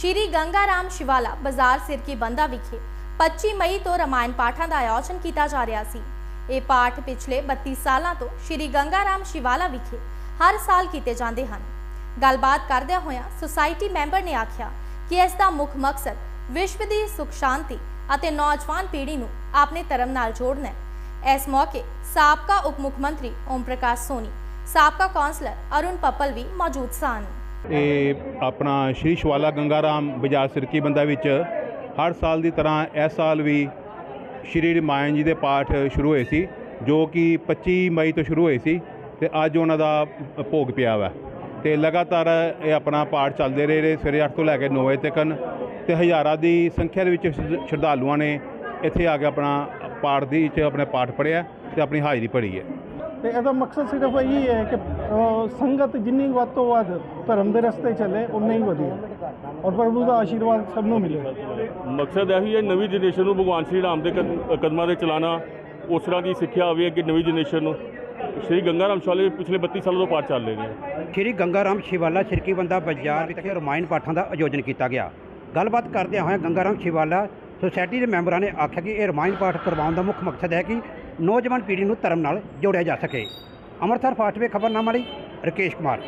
ਸ਼੍ਰੀ ਗੰਗਾ ਰਾਮ ਸ਼ਿਵਾਲਾ ਬਾਜ਼ਾਰ ਸਿਰਕੀ ਬੰਦਾ ਵਿਖੇ 25 ਮਈ ਤੋਂ ਰਮਾਇਣ ਪਾਠਾਂ ਦਾ ਆਯੋਜਨ ਕੀਤਾ ਜਾ ਰਿਹਾ ਸੀ। ਇਹ ਪਾਠ ਪਿਛਲੇ 32 ਸਾਲਾਂ ਤੋਂ ਸ਼੍ਰੀ ਗੰਗਾ ਰਾਮ ਸ਼ਿਵਾਲਾ ਵਿਖੇ ਹਰ ਸਾਲ ਕੀਤੇ ਜਾਂਦੇ ਹਨ। ਗੱਲਬਾਤ ਕਰਦਿਆਂ ਹੋਇਆਂ ਸੁਸਾਇਟੀ ਮੈਂਬਰ ਨੇ ਆਖਿਆ ਕਿ ਇਸ ਦਾ ਮੁੱਖ ਮਕਸਦ ਵਿਸ਼ਵ ਦੀ ਸੁਖ ਸ਼ਾਂਤੀ ਅਤੇ ਨੌਜਵਾਨ ਪੀੜ੍ਹੀ ਨੂੰ ਆਪਣੇ ਧਰਮ ਨਾਲ ਜੋੜਨਾ ਹੈ। ਇਸ ਮੌਕੇ ਸਾਬਕਾ ਉਪ ਮੁੱਖ ਮੰਤਰੀ ਓਮ ਪ੍ਰਕਾਸ਼ ਸੋਨੀ, ਸਾਬਕਾ ਕੌਂਸਲਰ ਅਰੁਣ ਪੱਪਲ ਵੀ ਮੌਜੂਦ ਸਨ। ਇਹ ਆਪਣਾ ਸ਼੍ਰੀ ਸ਼ਵਾਲਾ ਗੰਗਾ ਰਾਮ ਬਾਜ਼ਾਰ ਸਿਰਕੀ ਬੰਦਾ ਵਿੱਚ ਹਰ ਸਾਲ ਦੀ ਤਰ੍ਹਾਂ ਇਸ ਸਾਲ ਵੀ ਸ਼੍ਰੀ ਰਮਾਇਣ ਜੀ ਦੇ ਪਾਠ ਸ਼ੁਰੂ ਹੋਏ ਸੀ, ਜੋ ਕਿ 25 ਮਈ ਤੋਂ ਸ਼ੁਰੂ ਹੋਏ ਸੀ ਤੇ ਅੱਜ ਉਹਨਾਂ ਦਾ ਭੋਗ ਪਿਆ ਵਾ। ਤੇ ਲਗਾਤਾਰ ਇਹ ਆਪਣਾ ਪਾਠ ਚੱਲਦੇ ਰਹੇ ਨੇ ਸਵੇਰੇ 8 ਤੋਂ ਲੈ ਕੇ 9 ਵਜੇ ਤੱਕ। ਤੇ ਹਜ਼ਾਰਾਂ ਦੀ ਸੰਖਿਆ ਦੇ ਵਿੱਚ ਸ਼ਰਧਾਲੂਆਂ ਨੇ ਇੱਥੇ ਆ ਕੇ ਆਪਣਾ ਪਾਠ ਦੀ ਚ ਆਪਣੇ ਪਾਠ ਪੜ੍ਹਿਆ ਤੇ ਆਪਣੀ ਹਾਜ਼ਰੀ ਭਰੀ ਹੈ। ਤੇ ਇਹਦਾ ਮਕਸਦ ਸਿਰਫ ਇਹੀ ਹੈ ਕਿ ਸੰਗਤ ਜਿੰਨੀ ਵੱਧ ਤੋਂ ਵੱਧ ਧਰਮ ਦੇ ਰਸਤੇ ਚੱਲੇ ਉਨਾ ਹੀ ਵਧੀਆ। ਔਰ ਪ੍ਰਭੂ ਦਾ ਆਸ਼ੀਰਵਾਦ ਸਭ ਨੂੰ ਮਿਲੇ। ਮਕਸਦ ਇਹੀ ਹੈ ਨਵੀਂ ਜਨਰੇਸ਼ਨ ਨੂੰ ਭਗਵਾਨ ਸ਼੍ਰੀ ਰਾਮ ਦੇ ਕਦ- ਕਦਮਾਂ ਦੇ ਚਲਾਣਾ ਉਸ ਤਰ੍ਹਾਂ ਦੀ ਸਿੱਖਿਆ ਆਵੇ ਕਿ ਨਵੀਂ ਜਨਰੇਸ਼ਨ ਨੂੰ। ਸ਼੍ਰੀ ਗੰਗਾ ਰਾਮ ਸ਼ਾਲੇ ਪਿਛਲੇ 32 ਸਾਲਾਂ ਤੋਂ ਪਾਠ ਚੱਲ ਰਹੇ ਨੇ। ਸ਼੍ਰੀ ਗੰਗਾ ਰਾਮ ਸ਼ਿਵਾਲਾ ਸ਼ਿਰਕੀ ਬੰਦਾ ਬਾਜ਼ਾਰ ਵਿਖੇ ਰਮਾਇਣ ਪਾਠਾਂ ਦਾ ਆਯੋਜਨ ਕੀਤਾ ਗਿਆ। ਗੱਲਬਾਤ ਕਰਦਿਆਂ ਹੋਇਆਂ ਗੰਗਾ ਰਾਮ ਸ਼ਿਵਾਲਾ ਸੁਸਾਇਟੀ ਦੇ ਮੈਂਬਰਾਂ ਨੇ ਆਖਿਆ ਕਿ ਇਹ ਰਮਾਇਣ ਪਾਠ ਕਰਵਾਉਣ ਦਾ ਮੁੱਖ ਮਕਸਦ ਹੈ ਕਿ ਨੌਜਵਾਨ ਪੀੜ੍ਹੀ ਨੂੰ ਧਰਮ ਨਾਲ ਜੋੜਿਆ ਜਾ ਸਕੇ। ਅੰਮ੍ਰਿਤਸਰ ਫਾਸਟ ਵੇ ਖਬਰਨਾਮਾ ਲਈ ਰਕੇਸ਼ ਕੁਮਾਰ।